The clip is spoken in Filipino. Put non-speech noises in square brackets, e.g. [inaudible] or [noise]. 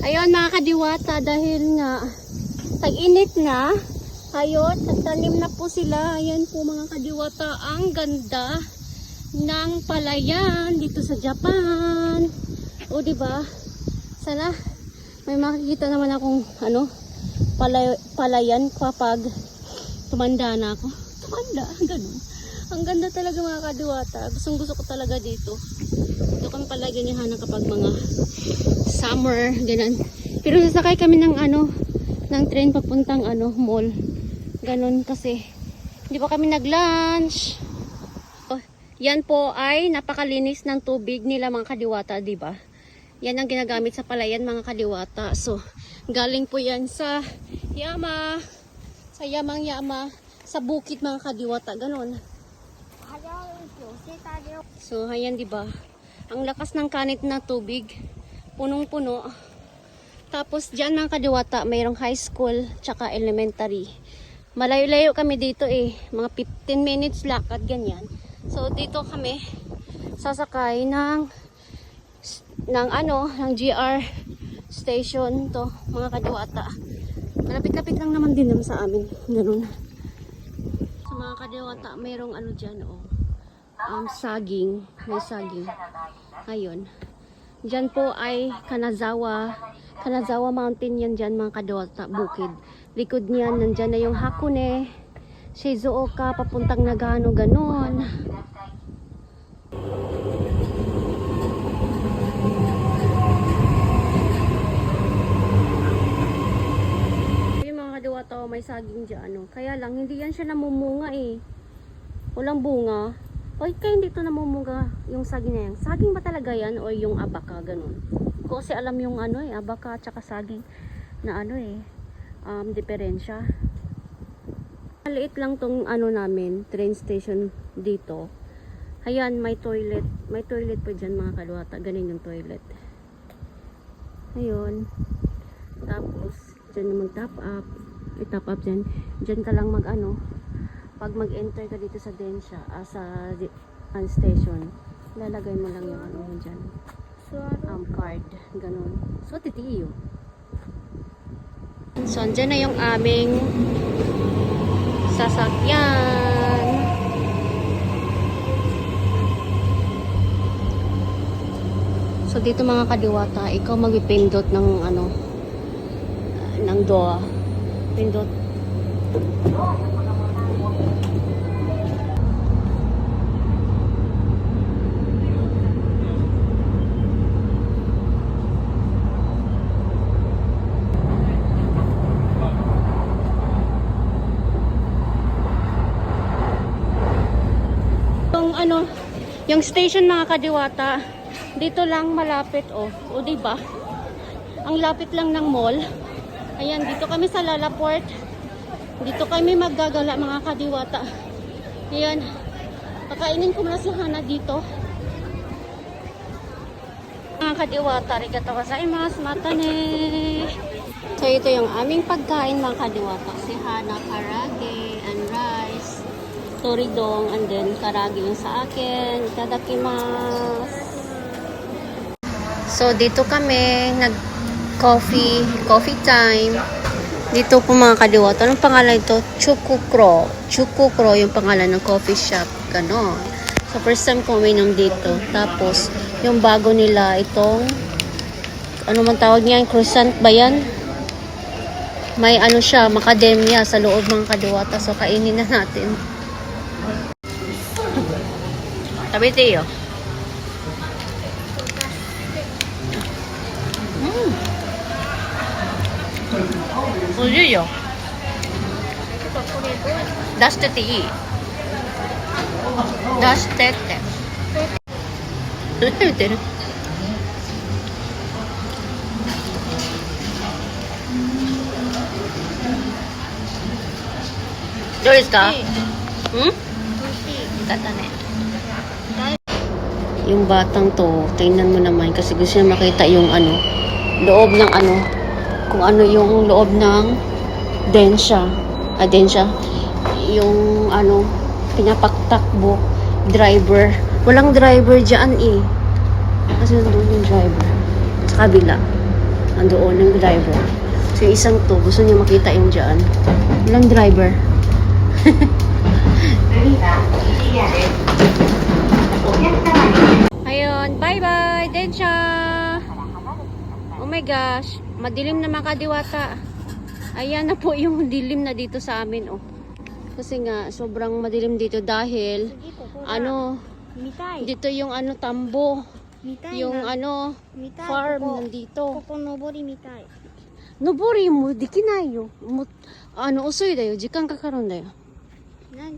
Ayun mga kadiwata dahil nga tag-init na. Ayun, nagtanim na po sila. Ayan po mga kadiwata. Ang ganda ng palayan dito sa Japan. O di ba? Sana may makikita naman akong ano palay, palayan kapag tumanda na ako. Tumanda, [laughs] ganun. Ang ganda talaga mga kadiwata. Gustong gusto ko talaga dito. Dito kami palagi ni kapag mga summer, ganun. Pero sasakay kami ng ano, ng train papuntang ano, mall. Ganun kasi. Hindi pa kami nag-lunch. Oh, yan po ay napakalinis ng tubig nila mga kadiwata, di ba? Yan ang ginagamit sa palayan mga kadiwata. So, galing po yan sa Yama, sa Yamang Yama, sa bukid mga kadiwata, ganun. So, ayan, di ba? Ang lakas ng kanit na tubig, punong-puno. Tapos, dyan mga kadiwata, mayroong high school, tsaka elementary. Malayo-layo kami dito eh. Mga 15 minutes lakad, ganyan. So, dito kami sasakay ng ng ano, ng GR station to, mga kadiwata. Malapit-lapit lang naman din naman sa amin. Ganun. Sa mga kadiwata, mayroong ano dyan, oh. Um, saging. May saging. Ayun. Diyan po ay Kanazawa. Kanazawa Mountain yan dyan, mga kadiwata, bukid. Likod niyan, nandyan na yung Hakone. Shizuoka, papuntang Nagano, ganon. Yung mga kadiwata, oh, may saging dyan. Ano. Kaya lang, hindi yan siya namumunga eh. Walang bunga. O kaya hindi to namumunga yung saging na yan. Saging ba talaga yan o yung abaka, ganun. Kasi alam yung ano eh, abaka at saka saging na ano eh, um, diferensya. Maliit lang tong ano namin, train station dito. Ayan, may toilet. May toilet pa dyan mga kalwata. Ganun yung toilet. Ayun. Tapos, dyan na mag-top up. I-top up dyan. Dyan ka lang mag-ano. Pag mag-enter ka dito sa Densha, ah, sa ah, station, lalagay mo lang yung ano mo dyan. Um, card. Ganun. So, titiyo. So, andyan na yung aming sasakyan. So dito mga kadiwata, ikaw magpipindot ng ano ng doa. Pindot. Yung ano, yung station mga kadiwata, dito lang malapit oh. O di ba? Ang lapit lang ng mall. Ayan, dito kami sa Lalaport. Dito kami maggagala mga kadiwata. Ayan. Pakainin ko muna si Hana dito. Mga kadiwata, arigato gozaimasu. Mata ne. So ito yung aming pagkain mga kadiwata. Si Hana karage. Toridong and then karage yung sa akin. Itadakimasu. So, dito kami, nag coffee, coffee time. Dito po mga kadiwata. Anong pangalan ito? Chukukro. Chukukro yung pangalan ng coffee shop. Ganon. So, first time ko uminom dito. Tapos, yung bago nila, itong, ano man tawag niya, croissant ba yan? May ano siya, macadamia sa loob mga kadiwata. So, kainin na natin. Tabi tayo. Mm. 美味しいよ。出してていい？出してって。どうやって言って。るどうですか？うん？よかったね yung batang to, tingnan mo naman kasi gusto niya makita yung ano, loob ng ano, kung ano yung loob ng densya, ah, densya, yung ano, pinapaktakbo, driver. Walang driver dyan eh. Kasi nandun yung driver. Sa kabila. Andoon yung driver. So yung isang to, gusto niya makita yung dyan. Walang driver. [laughs] Ngayon, bye-bye, Densha! Oh my gosh, madilim na makadiwata. Ayan na po yung dilim na dito sa amin, oh. Kasi nga, sobrang madilim dito dahil, ano, dito yung ano, tambo. Yung ano, farm nandito. Kokonobori mitai. Nobori mo, di kinayo. Ano, usoy dayo, jikang kakaroon dayo.